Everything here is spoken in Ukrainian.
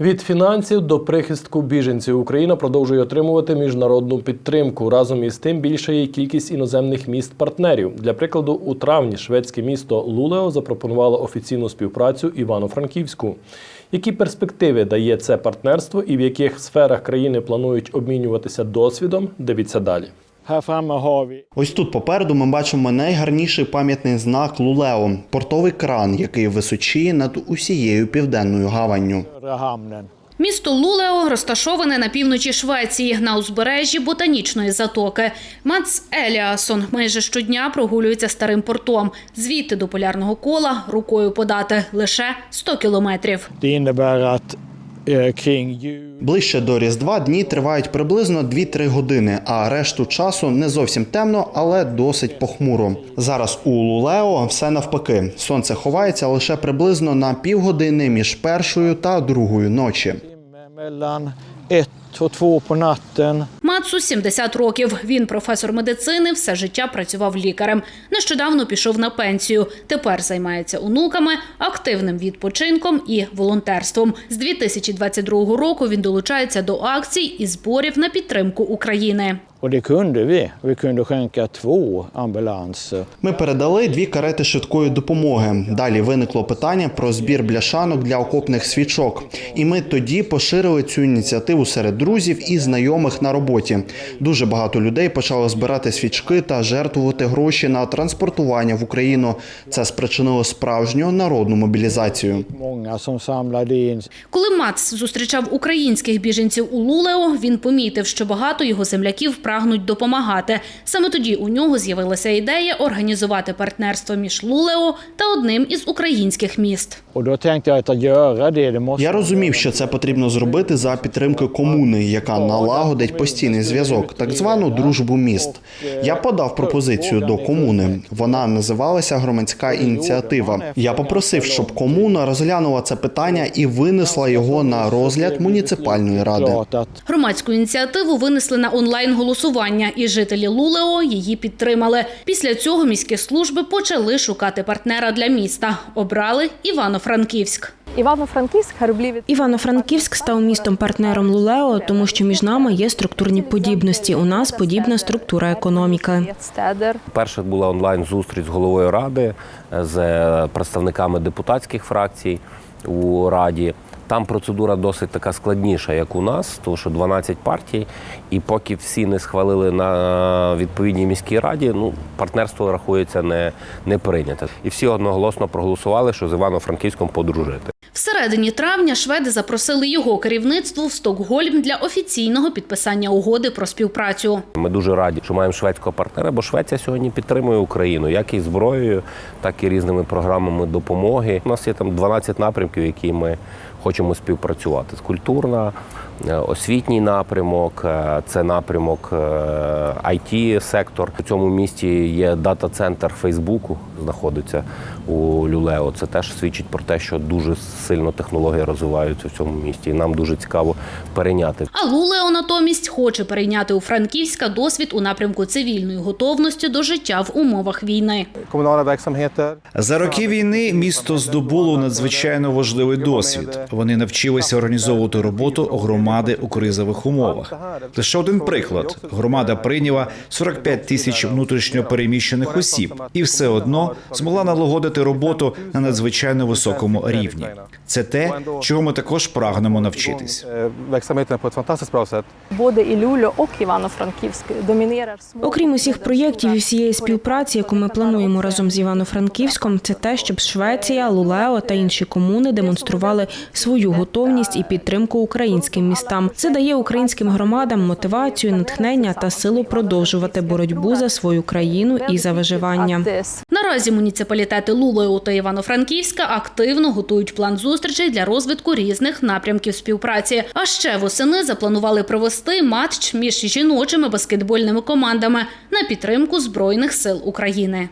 Від фінансів до прихистку біженців Україна продовжує отримувати міжнародну підтримку. Разом із тим більша є кількість іноземних міст-партнерів. Для прикладу, у травні шведське місто Лулео запропонувало офіційну співпрацю Івано-Франківську. Які перспективи дає це партнерство і в яких сферах країни планують обмінюватися досвідом? Дивіться далі. Ось тут попереду ми бачимо найгарніший пам'ятний знак Лулео портовий кран, який височіє над усією південною гаванню. Місто Лулео розташоване на півночі Швеції на узбережжі ботанічної затоки. Мац Еліасон майже щодня прогулюється старим портом. Звідти до полярного кола рукою подати лише 100 кілометрів. Jul Ближче до Різдва дні тривають приблизно 2-3 години, а решту часу не зовсім темно, але досить похмуро. Зараз у Лулео все навпаки. Сонце ховається лише приблизно на півгодини між першою та другою ночі. Мацу 70 років. Він професор медицини, все життя працював лікарем. Нещодавно пішов на пенсію. Тепер займається онуками, активним відпочинком і волонтерством. З 2022 року він долучається до акцій і зборів на підтримку України. Och det kunde vi. Vi kunde skänka två ambulanser. Ми передали дві карети швидкої допомоги. Далі виникло питання про збір бляшанок для окопних свічок. І ми тоді поширили цю ініціативу серед друзів і знайомих на роботі. Дуже багато людей почали збирати свічки та жертвувати гроші на транспортування в Україну. Це спричинило справжню народну мобілізацію. Коли Мац зустрічав українських біженців у Лулео, він помітив, що багато його земляків прагнуть допомагати. Саме тоді у нього з'явилася ідея організувати партнерство між Лулео та одним із українських міст. Я розумів, що це потрібно зробити за підтримки комуни, яка налагодить постійний зв'язок, так звану дружбу міст. Я подав пропозицію до комуни. Вона називалася громадська ініціатива. Я попросив, щоб комуна розглянула це питання і винесла його на розгляд муніципальної ради. Громадську ініціативу винесли на онлайн-голосування, і жителі Лулео її підтримали. Після цього міські служби почали шукати партнера для міста. Обрали Івано-Франківськ. Івано-Франківськ Івано-Франківськ став містом-партнером Лулео, тому що між нами є структурні подібності. У нас подібна структура економіки. Стедер. Перша була онлайн зустріч з головою ради, з представниками депутатських фракцій у раді. Там процедура досить така складніша, як у нас, тому що 12 партій, і поки всі не схвалили на відповідній міській раді, ну партнерство рахується не, не прийняте. І всі одноголосно проголосували, що з Івано-Франківськом подружити. Всередині травня шведи запросили його керівництво в Стокгольм для офіційного підписання угоди про співпрацю. Ми дуже раді, що маємо шведського партнера, бо Швеція сьогодні підтримує Україну як і зброєю, так і різними програмами допомоги. У нас є там 12 напрямків, які ми хочемо співпрацювати. з культурна, освітній напрямок, е, це напрямок it сектор. У цьому місті є дата-центр Фейсбуку, знаходиться у Люлео. Це теж свідчить про те, що дуже сильно технології розвиваються в цьому місті, і нам дуже цікаво перейняти А Лулео натомість хоче перейняти у Франківська досвід у напрямку цивільної готовності до життя в умовах війни. За роки війни місто здобуло надзвичайно важливий досвід. Вони навчилися організовувати роботу громади у кризових умовах. Лише один приклад: громада прийняла 45 тисяч внутрішньо переміщених осіб, і все одно змогла налагодити роботу на надзвичайно високому рівні. Це те, чого ми також прагнемо навчитись. Både і Люльо, och Івано-Франківськ. Окрім усіх проєктів і всієї співпраці, яку ми плануємо разом з Івано-Франківськом, це те, щоб Швеція, Лулео та інші комуни демонстрували свою готовність і підтримку українським містам. Це дає українським громадам мотивацію, натхнення та силу продовжувати боротьбу за свою країну і за виживання. Наразі муніципалітети Лулео та Івано-Франківська активно готують план зустрічей для розвитку різних напрямків співпраці. А ще восени запланували провести матч між жіночими баскетбольними командами на підтримку збройних сил України.